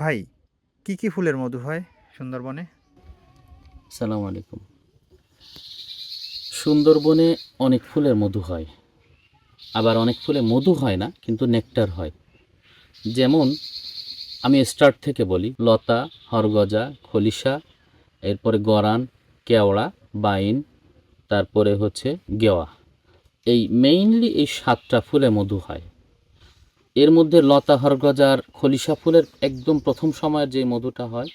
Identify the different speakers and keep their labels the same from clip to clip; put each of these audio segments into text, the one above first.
Speaker 1: ভাই, কি কি ফুলের মধু হয় সুন্দরবনে?
Speaker 2: সালাম আলাইকুম সুন্দরবনে অনেক ফুলের মধু হয়। আবার অনেক ফুলে মধু হয় না, কিন্তু নেকটার হয়। যেমন আমি স্টার্ট থেকে বলি, লতা হরগজা খলিশা, এরপরে গরান, কেওড়া, বাইন, তারপরে হচ্ছে গেওয়া। এই মেইনলি এই সাতটা ফুলে মধু হয়। এর মধ্যে লতা হরগজার খলিশা ফুলের একদম প্রথম সময়ের যে মধুটা হয়,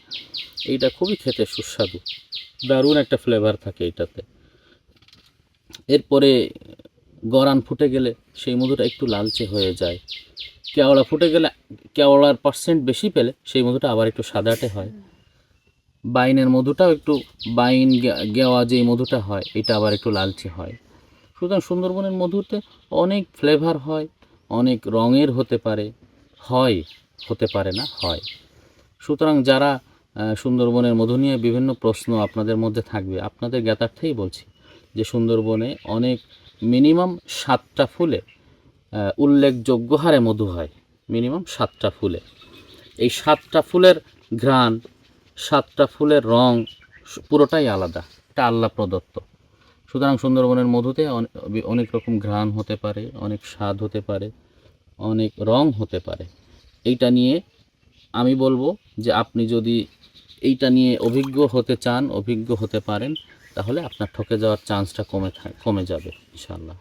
Speaker 2: এইটা খুবই খেতে সুস্বাদু। দারুণ একটা ফ্লেভার থাকে এটাতে এরপরে গরান ফুটে গেলে সেই মধুটা একটু লালচে হয়ে যায়। কেওড়া ফুটে গেলে কেওড়ার পার্সেন্ট বেশি পেলে সেই মধুটা আবার একটু সাদাটে হয়। বাইনের মধুটাও একটু বাইন গেওয়া যে মধুটা হয়, এটা আবার একটু লালচে হয়। সুতরাং সুন্দরবনের মধুতে অনেক ফ্লেভার হয় অনেক রঙের হতে পারে, হয়, হতে পারে না, হয়। সুতরাং যারা সুন্দরবনের মধু নিয়ে বিভিন্ন প্রশ্ন আপনাদের মধ্যে থাকবে, আপনাদের জ্ঞাতার্থেই বলছি যে সুন্দরবনে অনেক মিনিমাম সাতটা ফুলে উল্লেখযোগ্য হারে মধু হয়। মিনিমাম সাতটা ফুলে। এই সাতটা ফুলের ঘ্রাণ, সাতটা ফুলের রং পুরোটাই আলাদা, এটা আল্লাহ প্রদত্ত। সুতরাং সুন্দরবনের মধুতে অনে- অনেক রকম ঘ্রাণ হতে পারে, অনেক স্বাদ হতে পারে। অনেক রং হতে পারে। এইটা নিয়ে আমি বলব যে আপনি যদি এইটা নিয়ে অভিজ্ঞ হতে চান, অভিজ্ঞ হতে পারেন, তাহলে আপনার ঠকে যাওয়ার চান্সটা কমে কমে যাবে, ইনশাআল্লাহ।